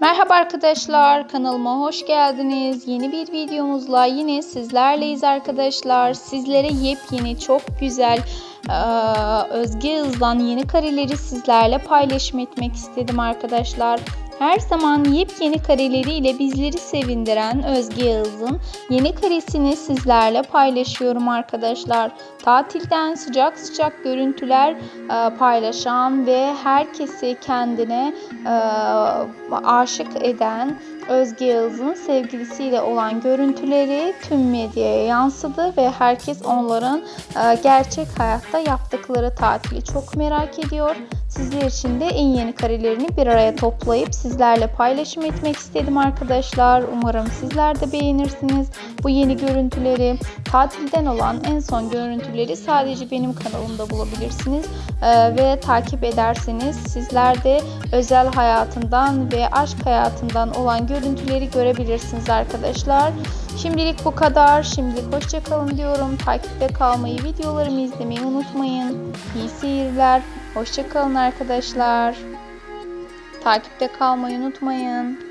Merhaba arkadaşlar kanalıma hoş geldiniz. Yeni bir videomuzla yine sizlerleyiz arkadaşlar. Sizlere yepyeni çok güzel Özge Yağız'dan yeni kareleri sizlerle paylaşım etmek istedim arkadaşlar. Her zaman yepyeni kareleriyle bizleri sevindiren Özge Yağız'ın yeni karesini sizlerle paylaşıyorum arkadaşlar. Tatilden sıcak sıcak görüntüler e, paylaşan ve herkesi kendine e, aşık eden Özge Yağız'ın sevgilisiyle olan görüntüleri tüm medyaya yansıdı ve herkes onların e, gerçek hayatta yaptıkları tatili çok merak ediyor. Sizler için de en yeni karelerini bir araya toplayıp sizlerle paylaşım etmek istedim arkadaşlar. Umarım sizler de beğenirsiniz bu yeni görüntüleri. Tatilden olan en son görüntüleri sadece benim kanalımda bulabilirsiniz. Ee, ve takip ederseniz sizler de özel hayatından ve aşk hayatından olan görüntüleri görebilirsiniz arkadaşlar. Şimdilik bu kadar. Şimdilik hoşçakalın diyorum. Takipte kalmayı, videolarımı izlemeyi unutmayın. İyi seyirler. Hoşçakalın arkadaşlar. Takipte kalmayı unutmayın.